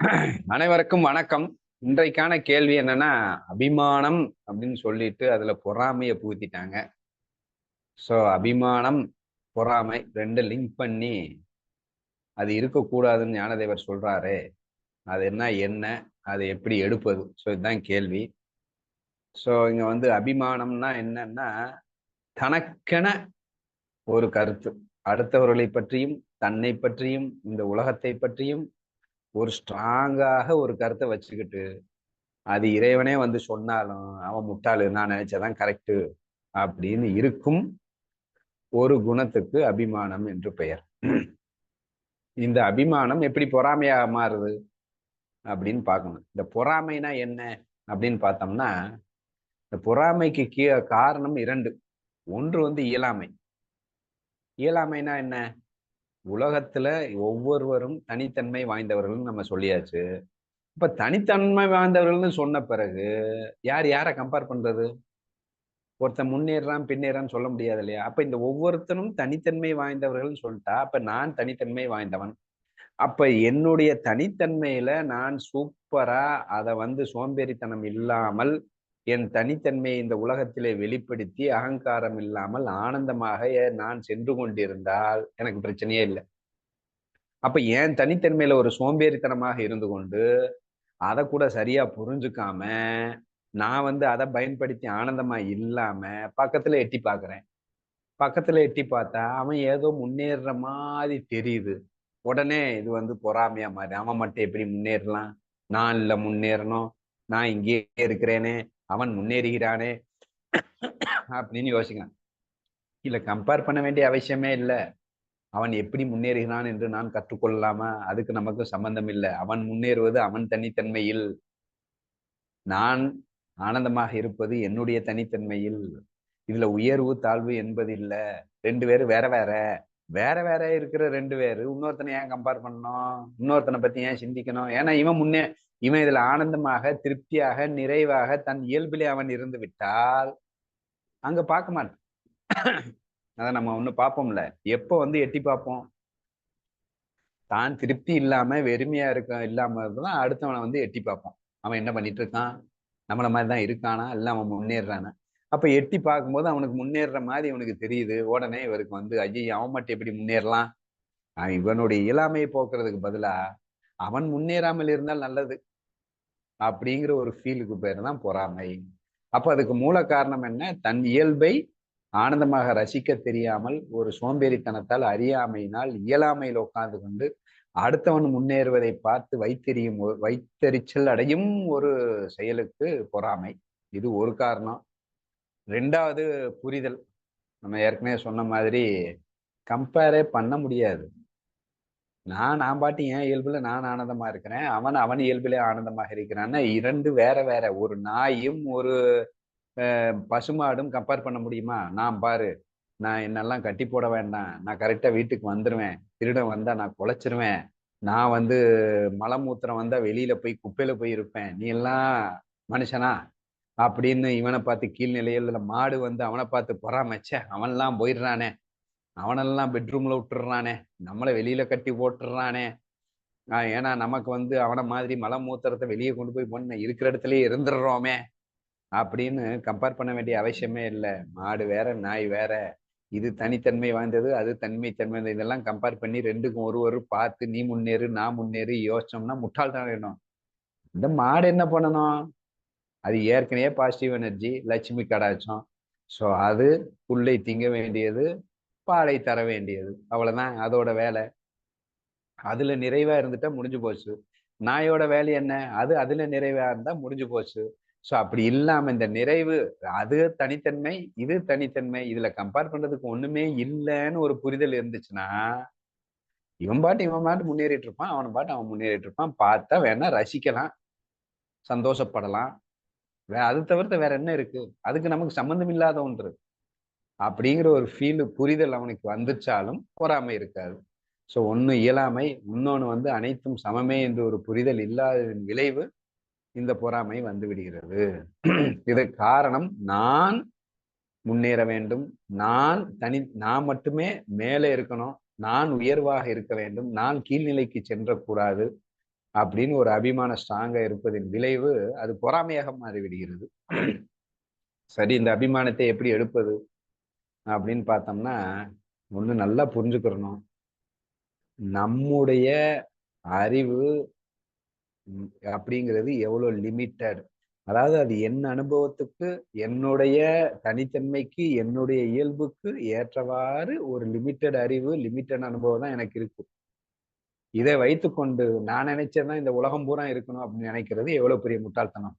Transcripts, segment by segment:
அனைவருக்கும் வணக்கம். இன்றைக்கான கேள்வி என்னன்னா அபிமானம் அப்படின்னு சொல்லிட்டு அதுல பொறாமைய புகுத்திட்டாங்க. ஸோ அபிமானம் பொறாமை ரெண்டு லிங்க் பண்ணி அது இருக்கக்கூடாதுன்னு ஞானதேவர் சொல்றாரு. அது என்ன என்ன அது எப்படி எடுப்பது? ஸோ இதுதான் கேள்வி. ஸோ இங்க வந்து அபிமானம்னா என்னன்னா தனக்கென ஒரு கருத்து. அடுத்தவர்களை பற்றியும் தன்னை பற்றியும் இந்த உலகத்தை பற்றியும் ஒரு ஸ்ட்ராங்காக ஒரு கருத்தை வச்சுக்கிட்டு அது இறைவனே வந்து சொன்னாலும் அவன் முட்டாளு நான் நினைச்சதான் கரெக்டு அப்படின்னு இருக்கும் ஒரு குணத்துக்கு அபிமானம் என்று பெயர். இந்த அபிமானம் எப்படி பொறாமையாக மாறுது அப்படின்னு பார்க்கணும். இந்த பொறாமைனா என்ன அப்படின்னு பார்த்தோம்னா இந்த பொறாமைக்கு கீ காரணம் இரண்டு. ஒன்று வந்து இயலாமை. இயலாமைனா என்ன? உலகத்துல ஒவ்வொருவரும் தனித்தன்மை வாய்ந்தவர்கள் நம்ம சொல்லியாச்சு. இப்ப தனித்தன்மை வாய்ந்தவர்கள்னு சொன்ன பிறகு யார் யாரை கம்பேர் பண்றது? ஒருத்தன் முன்னேறான் பின்னேறான்னு சொல்ல முடியாது இல்லையா? அப்ப இந்த ஒவ்வொருத்தனும் தனித்தன்மை வாய்ந்தவர்கள்னு சொல்லிட்டா அப்ப நான் தனித்தன்மை வாய்ந்தவன். அப்ப என்னுடைய தனித்தன்மையில நான் சூப்பரா அதை வந்து சோம்பேறித்தனம் இல்லாமல் என் தனித்தன்மையை இந்த உலகத்திலே வெளிப்படுத்தி அகங்காரம் இல்லாமல் ஆனந்தமாக நான் சென்று கொண்டிருந்தால் எனக்கு பிரச்சனையே இல்லை. அப்ப என் தனித்தன்மையில ஒரு சோம்பேறித்தனமாக இருந்து கொண்டு அதை கூட சரியா புரிஞ்சுக்காம நான் வந்து அதை பயன்படுத்தி ஆனந்தமா இல்லாம பக்கத்துல எட்டி பாக்குறேன். பக்கத்துல எட்டி பார்த்தா அவன் ஏதோ முன்னேறுற மாதிரி தெரியுது. உடனே இது வந்து பொறாமையா மாறி அவன் மட்டும் எப்படி முன்னேறலாம்? நான் இல்லை முன்னேறணும். நான் இங்கேயே இருக்கிறேனே. அவன் முன்னேறுகிறானே அப்படின்னு யோசிக்கலாம் இல்ல கம்பேர் பண்ண வேண்டிய அவசியமே இல்லை. அவன் எப்படி முன்னேறுகிறான் என்று நான் கற்றுக்கொள்ளலாமா? அதுக்கு நமக்கு சம்பந்தம் இல்லை. அவன் முன்னேறுவது அவன் தனித்தன்மையில் நான் ஆனந்தமாக இருப்பது என்னுடைய தனித்தன்மையில் இதுல உயர்வு தாழ்வு என்பது இல்லை. ரெண்டு பேரும் வேற வேற. வேற வேற இருக்கிற ரெண்டு பேரு இன்னொருத்தனை ஏன் கம்பேர் பண்ணணும்? இன்னொருத்தனை பத்தி ஏன் சிந்திக்கணும்? ஏன்னா இவன் முன்னே இவன் இதுல ஆனந்தமாக திருப்தியாக நிறைவாக தன் இயல்பிலே அவன் இருந்து விட்டால் அங்க பார்க்க மாட்டான். அதை நம்ம ஒன்று பார்ப்போம்ல. எப்ப வந்து எட்டி பார்ப்போம்? தான் திருப்தி இல்லாம வெறுமையா இருக்க இல்லாம தான் அடுத்தவனை வந்து எட்டி பார்ப்போம். அவன் என்ன பண்ணிட்டு இருக்கான்? நம்மள மாதிரி தான் இருக்கானா? இல்லை அவன் முன்னேறானா அப்ப எட்டி பார்க்கும்போது அவனுக்கு முன்னேற மாதிரி இவனுக்கு தெரியுது. உடனே இவருக்கு வந்து ஐயோ அவன் மட்டும் எப்படி முன்னேறலாம்? இவனுடைய இயலாமையை போக்குறதுக்கு பதிலா அவன் முன்னேறாமல் இருந்தால் நல்லது. அப்படிங்கிற ஒரு ஃபீலுக்கு பேர் தான் பொறாமை. அப்போ அதுக்கு மூல காரணம் என்ன? தன் இயல்பை ஆனந்தமாக ரசிக்க தெரியாமல் ஒரு சோம்பேறித்தனத்தால் அறியாமையினால் இயலாமையில் உட்கார்ந்து கொண்டு அடுத்தவன் முன்னேறுவதை பார்த்து வைத்தெறியும் வைத்தெறிச்சல் அடையும் ஒரு செயலுக்கு பொறாமை. இது ஒரு காரணம். ரெண்டாவது புரிதல். நம்ம ஏற்கனவே சொன்ன மாதிரி கம்பேரே பண்ண முடியாது. நான் நான் பாட்டி என் இயல்புல நான் ஆனந்தமா இருக்கிறேன். அவன் அவன் இயல்பிலே ஆனந்தமாக இருக்கிறான்னா இரண்டு வேற வேற. ஒரு நாயும் ஒரு பசுமாடும் கம்பேர் பண்ண முடியுமா? நான் பாரு நான் என்னெல்லாம் கட்டி போட வேண்டாம். நான் கரெக்டாக வீட்டுக்கு வந்துடுவேன் திருடன் வந்தா நான் குலைச்சிருவேன் நான் வந்து மலமூத்திரம் வந்தா வெளியில போய் குப்பையில போய் இருப்பேன். நீ எல்லாம் மனுஷனா? அப்படின்னு இவனை பார்த்து கீழ்நிலையில் மாடு வந்து அவனை பார்த்து பொறாமச்ச அவன்லாம் போயிடுறானே. அவனெல்லாம் பெட்ரூம்ல விட்டுறானே. நம்மளை வெளியில கட்டி போட்டுறானே. ஏன்னா நமக்கு வந்து அவனை மாதிரி மலை மூத்திரத்தை வெளியே கொண்டு போய் பொண்ணு இருக்கிற இடத்துலயே இருந்துடுறோமே. அப்படின்னு கம்பேர் பண்ண வேண்டிய அவசியமே இல்லை. மாடு வேற நாய் வேற. இது தனித்தன்மை வாய்ந்தது அது தன்மை தன்மை இதெல்லாம் கம்பேர் பண்ணி ரெண்டுக்கும் ஒரு ஒரு பார்த்து நீ முன்னேறு நான் முன்னேறு யோசிச்சோம்னா முட்டாள்தான் வேணும். இந்த மாடு என்ன பண்ணணும்? அது ஏற்கனவே பாசிட்டிவ் எனர்ஜி லட்சுமி கடாச்சம் ஸோ அது புல்லை திங்க வேண்டியது. பாலை தர வேண்டியது. அவ்வளவுதான். அதோட வேலை. அதுல நிறைவா இருந்துட்டா முடிஞ்சு போச்சு. நாயோட வேலை என்ன? அது அதுல நிறைவா இருந்தா முடிஞ்சு போச்சு. ஸோ அப்படி இல்லாம இந்த நிறைவு அது தனித்தன்மை இது தனித்தன்மை இதுல கம்பேர் பண்றதுக்கு ஒண்ணுமே இல்லைன்னு ஒரு புரிதல் இருந்துச்சுன்னா இவன் பாட்டு இவன் பாட்டு முன்னேறிட்டு இருப்பான் அவன் பாட்டு அவன் முன்னேறிட்டு இருப்பான். பார்த்தா வேணா ரசிக்கலாம். சந்தோஷப்படலாம். வே அது தவிர்த்து வேற என்ன இருக்கு? அதுக்கு நமக்கு சம்மந்தம் இல்லாத ஒன்று அப்படிங்கிற ஒரு ஃபீல் புரிதல் அவனுக்கு வந்துச்சாலும் பொறாமை இருக்காது. ஸோ ஒன்று இயலாமை இன்னொன்று வந்து அனைத்தும் சமமே என்று ஒரு புரிதல் இல்லாததன் விளைவு இந்த பொறாமை வந்து விடுகிறது. இது காரணம் நான் முன்னேற வேண்டும். நான் தனி நான் மட்டுமே மேலே இருக்கணும். நான் உயர்வாக இருக்க வேண்டும். நான் கீழ்நிலைக்கு சென்றக்கூடாது அப்படின்னு ஒரு அபிமான ஸ்ட்ராங்கா இருப்பதின் விளைவு அது பொறாமையாக மாறிவிடுகிறது. சரி இந்த அபிமானத்தை எப்படி எடுப்பது? அப்படின்னு பார்த்தோம்னா ஒண்ணு நல்லா புரிஞ்சுக்கிறணும். நம்முடைய அறிவு அப்படிங்கிறது எவ்வளவு லிமிட்டட் அதாவது அது என் அனுபவத்துக்கு என்னுடைய தனித்தன்மைக்கு என்னுடைய இயல்புக்கு ஏற்றவாறு ஒரு லிமிட்டட் அறிவு லிமிட்டட் அனுபவம் தான் எனக்கு இருக்கு. இதை வைத்துக்கொண்டு நான் நினைச்சதான் இந்த உலகம் பூரா இருக்கணும் அப்படின்னு நினைக்கிறது எவ்வளவு பெரிய முட்டாள்தனம்.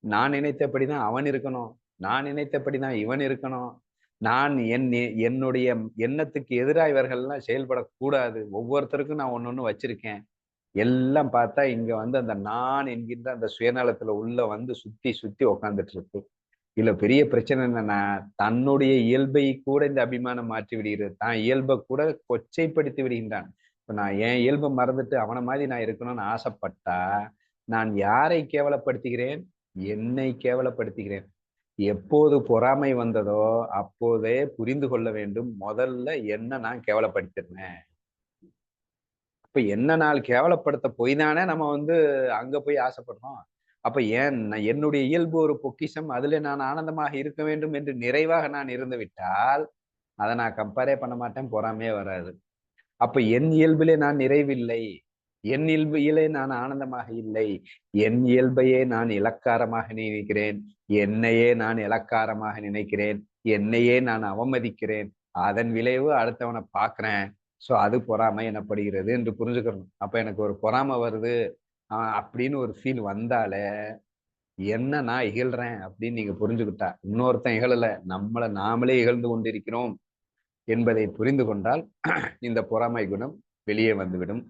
நான் நினைத்தபடிதான் அவன் இருக்கணும். நான் நினைத்தபடிதான் இவன் இருக்கணும். நான் என் என்னுடைய எண்ணத்துக்கு எதிராக இவர்கள்லாம் செயல்படக்கூடாது. ஒவ்வொருத்தருக்கும் நான் ஒன்று ஒன்று வச்சிருக்கேன். எல்லாம் பார்த்தா இங்க வந்து அந்த நான் என்கின்ற அந்த சுயநலத்துல உள்ள வந்து சுத்தி சுத்தி உக்காந்துட்டு இருக்கு இதுல பெரிய பிரச்சனை என்னன்னா தன்னுடைய இயல்பை கூட இந்த அபிமானம் மாற்றி விடுகிறது. தான் இயல்பை கூட கொச்சைப்படுத்தி விடுகின்றான். இப்ப நான் என் இயல்பை மறந்துட்டு அவனை மாதிரி நான் இருக்கணும்னு ஆசைப்பட்டா நான் யாரை கேவலப்படுத்துகிறேன்? என்னை கேவலப்படுத்துகிறேன். எப்போது பொறாமை வந்ததோ அப்போதே புரிந்து கொள்ள வேண்டும். முதல்ல என்ன நான் கேவலப்படுத்திருந்தேன் இப்ப என்ன நாள் கேவலப்படுத்த போய் தானே நம்ம வந்து அங்க போய் ஆசைப்படுறோம். அப்ப ஏன் நான் என்னுடைய இயல்பு ஒரு பொக்கிஷம் அதுல நான் ஆனந்தமாக இருக்க வேண்டும் என்று நிறைவாக நான் இருந்து விட்டால் அதை நான் கம்பேரே பண்ண மாட்டேன் பொறாமையே வராது. அப்ப என் இயல்பிலே நான் நிறைவில்லை. என் இயல்பையிலே நான் ஆனந்தமாக இல்லை. என் இயல்பையே நான் இலக்காரமாக நினைக்கிறேன். என்னையே நான் இலக்காரமாக நினைக்கிறேன். என்னையே நான் அவமதிக்கிறேன். அதன் விளைவு அடுத்தவனை பார்க்குறேன். ஸோ அது பொறாமை எனப்படுகிறது என்று புரிஞ்சுக்கணும். அப்போ எனக்கு ஒரு பொறாமை வருது. அப்படின்னு ஒரு ஃபீல் வந்தாலே என்ன நான் இகழ்றேன்? அப்படின்னு நீங்க புரிஞ்சுக்கிட்டா இன்னொருத்தன் இகழல. நம்மளை நாமளே இகழ்ந்து கொண்டிருக்கிறோம் என்பதை புரிந்து கொண்டால் இந்த பொறாமை குணம் வெளியே வந்துவிடும்.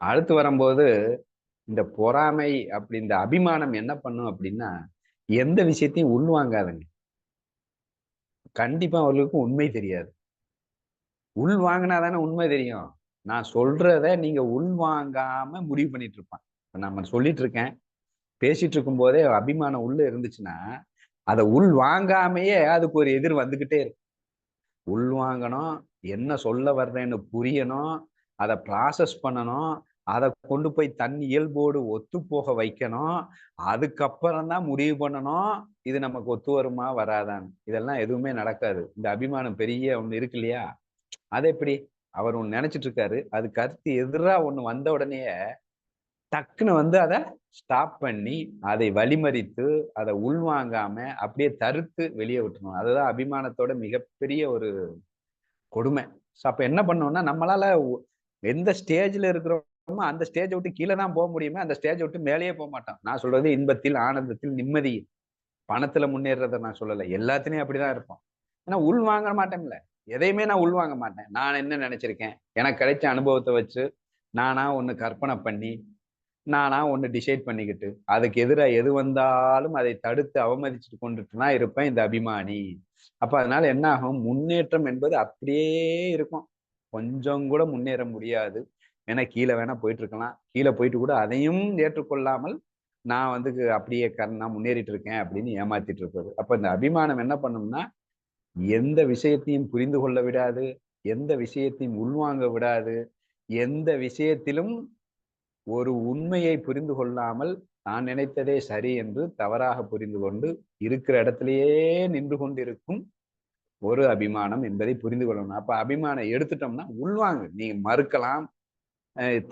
அடுத்து வரும்போது இந்த பொறாமை அப்படி இந்த அபிமானம் என்ன பண்ணும் அப்படின்னா எந்த விஷயத்தையும் உள்வாங்காதுங்க கண்டிப்பா அவர்களுக்கும் உண்மை தெரியாது. உள் வாங்கினா தானே உண்மை தெரியும். நான் சொல்றத நீங்க உள் வாங்காம முடிவு பண்ணிட்டு இருப்பான். இப்ப நம்ம சொல்லிட்டு இருக்கேன். பேசிட்டு இருக்கும் போதே அபிமானம் உள்ள இருந்துச்சுன்னா அதை உள் வாங்காமையே அதுக்கு ஒரு எதிர் வந்துகிட்டே இருக்கு. உள் வாங்கணும் என்ன சொல்ல வர்றேன்னு புரியணும் அதை ப்ராசஸ் பண்ணணும் அதை கொண்டு போய் தன் இயல்போடு ஒத்து போக வைக்கணும். அதுக்கப்புறம் தான் முடிவு பண்ணணும். இது நமக்கு ஒத்து வருமா வராதான்னு. இதெல்லாம் எதுவுமே நடக்காது. இந்த அபிமானம் பெரிய ஒண்ணு இருக்கு இல்லையா? அது எப்படி? அவர் ஒன்று நினைச்சிட்டு இருக்காரு அது கருத்து எதிராக ஒன்று வந்த உடனே டக்குன்னு வந்து அதை ஸ்டாப் பண்ணி அதை வழிமறித்து அதை உள்வாங்காம அப்படியே தடுத்து வெளியே விட்டுணும் அதுதான் அபிமானத்தோட மிகப்பெரிய ஒரு கொடுமை. ஸோ அப்போ என்ன பண்ணோம்னா நம்மளால எந்த ஸ்டேஜில் இருக்கிறோம் அந்த ஸ்டேஜை விட்டு கீழே தான் போக முடியுமே அந்த ஸ்டேஜை விட்டு மேலேயே போக மாட்டோம் நான் சொல்றது இன்பத்தில் ஆனந்தத்தில் நிம்மதி பணத்துல முன்னேறத நான் சொல்லலை. எல்லாத்துலயும் அப்படிதான் இருப்போம். ஏன்னா உள் வாங்க மாட்டேன்ல. எதையுமே நான் உள் வாங்க மாட்டேன். நான் என்ன நினைச்சிருக்கேன்? எனக்கு கிடைச்ச அனுபவத்தை வச்சு நானா ஒண்ணு கற்பனை பண்ணி நானா ஒண்ணு டிசைட் பண்ணிக்கிட்டு அதுக்கு எதிராக எது வந்தாலும் அதை தடுத்து அவமதிச்சுட்டு கொண்டுட்டு தான் இருப்பேன் இந்த அபிமானி. அப்ப அதனால என்ன ஆகும் முன்னேற்றம் என்பது அப்படியே இருக்கும். கொஞ்சம் கூட முன்னேற முடியாது. ஏன்னா கீழே வேணா போயிட்டு இருக்கலாம் கீழே போயிட்டு கூட அதையும் ஏற்றுக்கொள்ளாமல் நான் வந்து அப்படியே கண் நான் முன்னேறிட்டு இருக்கேன் அப்படின்னு ஏமாத்திட்டு இருப்பது. அப்ப இந்த அபிமானம் என்ன பண்ணும்னா எந்த விஷயத்தையும் புரிந்து கொள்ள விடாது எந்த விஷயத்தையும் உள்வாங்க விடாது எந்த விஷயத்திலும் ஒரு உண்மையை புரிந்து கொள்ளாமல் நான் நினைத்ததே சரி என்று தவறாக புரிந்து கொண்டு இருக்கிற இடத்துலயே நின்று கொண்டிருக்கும் ஒரு அபிமானம் என்பதை புரிந்து கொள்ளணும். அப்ப அபிமானம் எடுத்துட்டோம்னா உள்வாங்க. நீங்க மறுக்கலாம்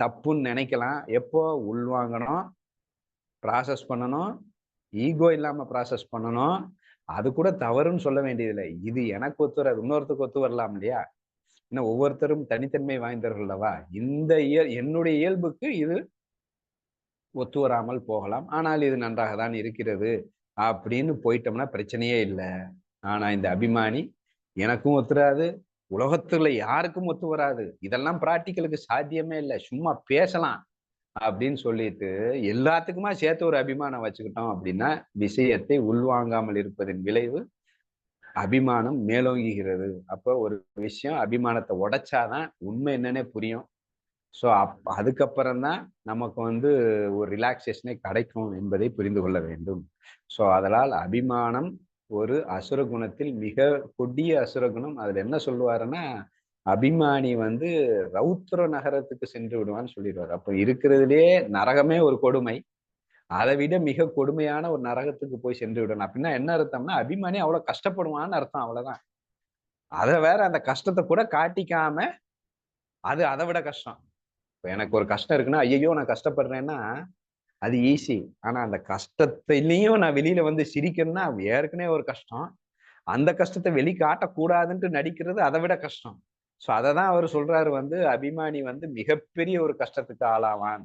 தப்புன்னு நினைக்கலாம். எப்போ உள்வாங்கணும் ப்ராசஸ் பண்ணணும் ஈகோ இல்லாமல் ப்ராசஸ் பண்ணணும் அது கூட தவறுன்னு சொல்ல வேண்டியதில்லை. இது எனக்கு ஒத்து வராது இன்னொருத்தருக்கு ஒத்து வரலாம் இல்லையா? இன்னும் ஒவ்வொருத்தரும் தனித்தன்மை வாய்ந்தவர்கள் அல்லவா? இந்த இயல் என்னுடைய இயல்புக்கு இது ஒத்து வராமல் போகலாம். ஆனால் இது நன்றாக தான் இருக்கிறது அப்படின்னு போயிட்டோம்னா பிரச்சனையே இல்லை. ஆனால் இந்த அபிமானி எனக்கும் ஒத்துராது உலகத்துல யாருக்கும் ஒத்து வராது. இதெல்லாம் பிராக்டிக்கலுக்கு சாத்தியமே இல்லை. சும்மா பேசலாம் அப்படின்னு சொல்லிட்டு எல்லாத்துக்குமா சேர்த்து ஒரு அபிமானம் வச்சுக்கிட்டோம் அப்படின்னா விஷயத்தை உள்வாங்காமல் இருப்பதின் விளைவு அபிமானம் மேலோங்குகிறது. அப்போ ஒரு விஷயம் அபிமானத்தை உடைச்சாதான் உண்மை என்னன்னே புரியும். ஸோ அப் அதுக்கப்புறம் தான் நமக்கு வந்து ஒரு ரிலாக்ஸேஷனே கிடைக்கும் என்பதை புரிந்து கொள்ள வேண்டும். ஸோ அதனால் அபிமானம் ஒரு அசுர குணத்தில் மிக கொடிய அசுர குணம். அதுல என்ன சொல்லுவாருன்னா அபிமானி வந்து ரௌத்ர நகரத்துக்கு சென்று விடுவான்னு சொல்லிடுவார். அப்ப இருக்கிறதுலே நரகமே ஒரு கொடுமை. அதை விட மிக கொடுமையான ஒரு நரகத்துக்கு போய் சென்று விடணும். அப்படின்னா என்ன அர்த்தம்னா அபிமானி அவ்வளவு கஷ்டப்படுவான்னு அர்த்தம் அவ்வளவுதான். அதை வேற அந்த கஷ்டத்தை கூட காட்டிக்காம அது அதை விட கஷ்டம். இப்போ எனக்கு ஒரு கஷ்டம் இருக்குன்னா ஐயோ நான் கஷ்டப்படுறேன்னா அது ஈஸி ஆனா அந்த கஷ்டத்திலையும் நான் வெளியில வந்து சிரிக்கணும்னா ஏற்கனவே ஒரு கஷ்டம். அந்த கஷ்டத்தை வெளி காட்டக்கூடாதுன்ட்டு நடிக்கிறது அதை விட கஷ்டம். ஸோ அதை தான் அவர் சொல்றாரு வந்து அபிமானி வந்து மிகப்பெரிய ஒரு கஷ்டத்துக்கு ஆளாவான்.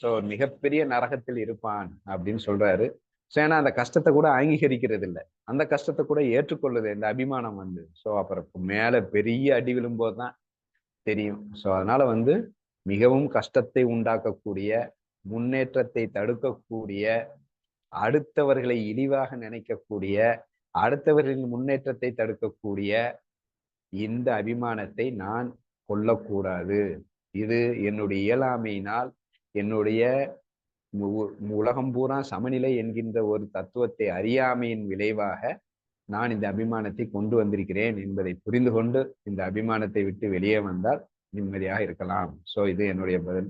ஸோ மிகப்பெரிய நரகத்தில் இருப்பான் அப்படின்னு சொல்றாரு. ஸோ ஏன்னா அந்த கஷ்டத்தை கூட அங்கீகரிக்கிறது இல்லை அந்த கஷ்டத்தை கூட ஏற்றுக்கொள்ளுது இந்த அபிமானம் வந்து. ஸோ அப்புறம் மேலே பெரிய அடி விழும்போது தான் தெரியும். ஸோ அதனால வந்து மிகவும் கஷ்டத்தை உண்டாக்கக்கூடிய முன்னேற்றத்தை தடுக்கக்கூடிய அடுத்தவர்களை இழிவாக நினைக்கக்கூடிய அடுத்தவர்களின் முன்னேற்றத்தை தடுக்கக்கூடிய இந்த அபிமானத்தை நான் கொள்ளக்கூடாது இது என்னுடைய இயலாமையினால் என்னுடைய உலகம் பூரா சமநிலை என்கின்ற ஒரு தத்துவத்தை அறியாமையின் விளைவாக நான் இந்த அபிமானத்தை கொண்டு வந்திருக்கிறேன் என்பதை புரிந்து கொண்டு இந்த அபிமானத்தை விட்டு வெளியே வந்தால் நிம்மதியாக இருக்கலாம். சோ இது என்னுடைய பதில்.